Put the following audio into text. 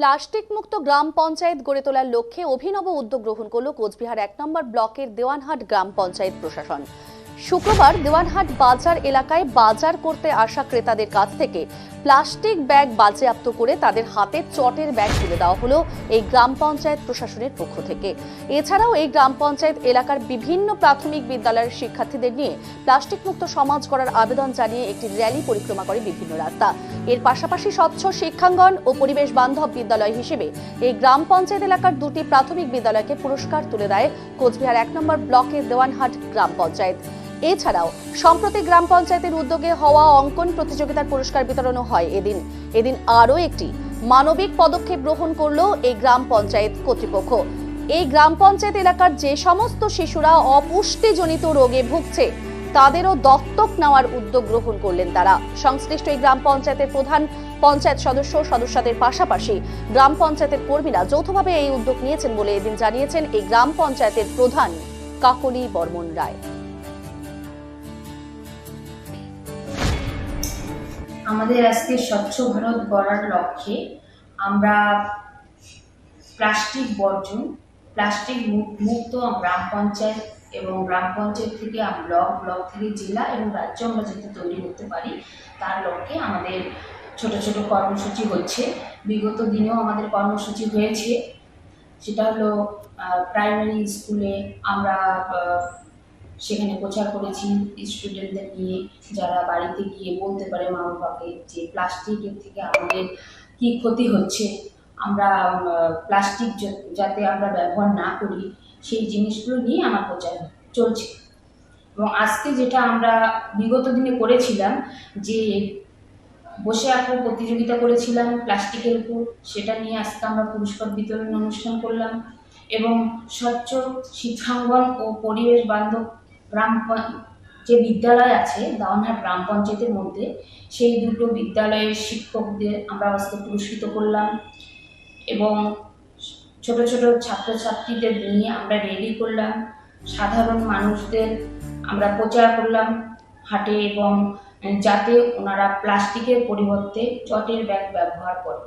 Plastic মুক্ত গ্রাম পঞ্চায়েত গড়ে তোলার লক্ষ্যে অভিনব উদ্যোগ গ্রহণ করল কোচবিহার এক নম্বর ব্লকের দেওয়ানহাট গ্রাম পঞ্চায়েত প্রশাসন। শুক্রবার দেওয়ানহাট বাজার এলাকায় বাজার করতে আসা ক্রেতাদের কাছ থেকে প্লাস্টিক ব্যাগ বাজেয়াপ্ত করে তাদের হাতে চটের ব্যাগ তুলে দেওয়া হলো এই গ্রাম পঞ্চায়েত প্রশাসনের পক্ষ থেকে। এছাড়াও এই গ্রাম পঞ্চায়েত এলাকার বিভিন্ন প্রাথমিক বিদ্যালয়ের শিক্ষার্থীদের নিয়ে প্লাস্টিক মুক্ত সমাজ করার আবেদন জানিয়ে একটি র্যালি পরিক্রমা করে বিভিন্ন রাস্তা। এর পাশাপাশি স্বচ্ছ শিক্ষাঙ্গন ও পরিবেশ বান্ধব বিদ্যালয় হিসেবে এই গ্রাম পঞ্চায়েত এলাকার দুটি প্রাথমিক বিদ্যালয়কে পুরস্কার তুলে দেয় কোচবিহার এক নম্বর ব্লকের দেওয়ানহাট গ্রাম পঞ্চায়েত। এছাড়াও, সম্প্রতি গ্রাম পঞ্চায়েতের উদ্যোগে হওয়া অঙ্কন প্রতিযোগিতার পুরস্কার বিতরণও হয় এদিন। এদিন আরও একটি মানবিক পদক্ষেপ গ্রহণ করল এই গ্রাম পঞ্চায়েত কর্তৃপক্ষ। এই গ্রাম পঞ্চায়েত এলাকার যে সমস্ত শিশুরা অপুষ্টিজনিত রোগে ভুগছে, তাদেরও দত্তক নেওয়ার উদ্যোগ গ্রহণ করলেন তারা। সংশ্লিষ্ট এই গ্রাম পঞ্চায়েতের প্রধান পঞ্চায়েত সদস্য সদস্যদের পাশাপাশি গ্রাম পঞ্চায়েতের কর্মীরা যৌথভাবে এই উদ্যোগ নিয়েছেন বলে এদিন জানিয়েছেন এই গ্রাম পঞ্চায়েতের প্রধান কাকলি বর্মন রায়। আমাদের আজকে স্বচ্ছ ভারত গড়ার লক্ষ্যে আমরা প্লাস্টিক বর্জন, প্লাস্টিক মুক্ত গ্রাম পঞ্চায়েত এবং গ্রাম পঞ্চায়েত থেকে ব্লক ব্লক থেকে জেলা এবং রাজ্য আমরা যাতে তৈরি করতে পারি, তার লক্ষ্যে আমাদের ছোট ছোট কর্মসূচি হচ্ছে। বিগত দিনেও আমাদের কর্মসূচি হয়েছে। সেটা হলো প্রাইমারি স্কুলে আমরা সেখানে প্রচার করেছি স্টুডেন্টদের নিয়ে, যারা বাড়িতে গিয়ে বলতে পারে মা বাবাকে যে প্লাস্টিকের থেকে আমাদের কি ক্ষতি হচ্ছে, আমরা প্লাস্টিক যাতে আমরা ব্যবহার না করি, সেই জিনিসগুলো নিয়ে আমার প্রচার চলছে। এবং আজকে যেটা আমরা বিগত দিনে করেছিলাম, যে বসে আঁকার প্রতিযোগিতা করেছিলাম প্লাস্টিকের উপর, সেটা নিয়ে আজকে আমরা পুরস্কার বিতরণ অনুষ্ঠান করলাম। এবং স্বচ্ছ, শিক্ষাঙ্গন ও পরিবেশ বান্ধব গ্রাম যে বিদ্যালয় আছে দাওনহাট গ্রাম পঞ্চায়েতের মধ্যে, সেই দুটো বিদ্যালয়ের শিক্ষকদের আমরা আজকে পুরস্কৃত করলাম এবং ছোট ছোট ছাত্রছাত্রীদের নিয়ে আমরা রেডি করলাম। সাধারণ মানুষদের আমরা প্রচার করলাম হাটে এবং যাতে ওনারা প্লাস্টিকের পরিবর্তে চটের ব্যাগ ব্যবহার করে।